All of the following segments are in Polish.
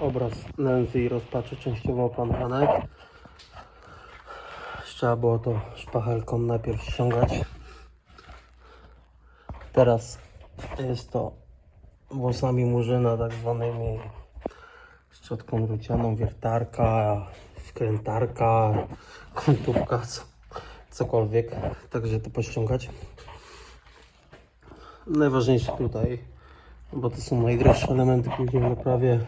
obraz nędzy i rozpaczy częściowo opanowanej. Trzeba było to szpachelką najpierw ściągać. Teraz jest to włosami murzyna, tak zwanymi szczotką rucianą, wiertarka, wkrętarka, kątówka, co, cokolwiek. Także to pościągać. Najważniejsze tutaj, bo to są najdroższe elementy później w naprawie,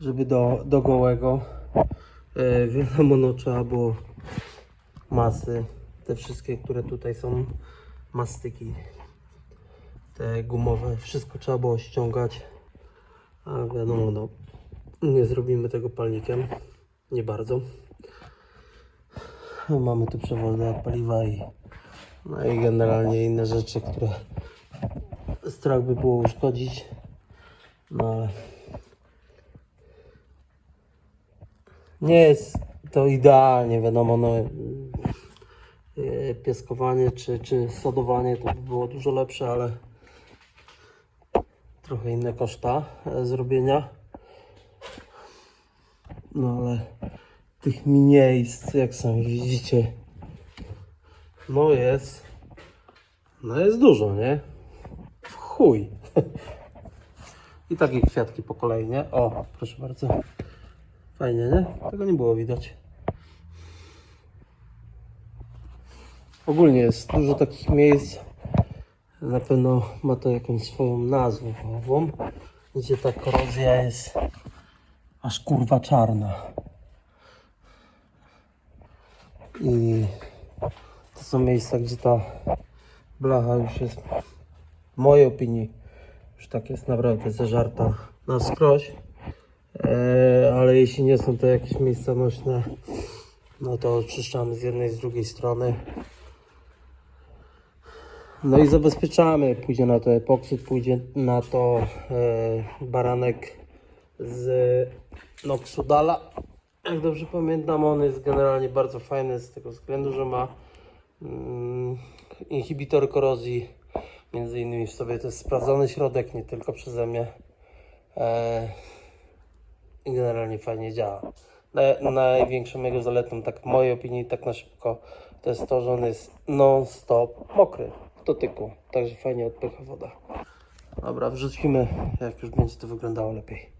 żeby do, do gołego. E, wiadomo no trzeba było masy, te wszystkie, które tutaj są, mastyki, te gumowe, wszystko trzeba było ściągać, a wiadomo no, nie zrobimy tego palnikiem, nie bardzo. Mamy tu przewody od paliwa i, no i generalnie inne rzeczy, które strach by było uszkodzić, no ale nie jest to idealnie, wiadomo, no yy, pieskowanie czy, czy sodowanie to by było dużo lepsze, ale trochę inne koszta e, zrobienia. No ale tych miejsc, jak sami widzicie, no jest, no jest dużo, nie? W chuj. I takie kwiatki po kolei, nie? O, proszę bardzo. Fajnie, nie? Tego nie było widać. Ogólnie jest dużo takich miejsc. Na pewno ma to jakąś swoją nazwę gdzie ta korozja jest aż kurwa czarna. I to są miejsca, gdzie ta blacha już jest, w mojej opinii, już tak jest naprawdę zeżarta na skroś. E, ale jeśli nie są to jakieś miejsca nośne, no to oczyszczamy z jednej, z drugiej strony. No i zabezpieczamy. Pójdzie na to epoksyd, pójdzie na to e, baranek z Noxudala. Jak dobrze pamiętam, on jest generalnie bardzo fajny z tego względu, że ma mm, inhibitor korozji. Między innymi w sobie to jest sprawdzony środek, nie tylko przeze mnie. E, i generalnie fajnie działa. Na, największą jego zaletą, tak w mojej opinii, tak na szybko, to jest to, że on jest non-stop mokry w dotyku, także fajnie odpycha woda. Dobra, wrzucimy, jak już będzie to wyglądało lepiej.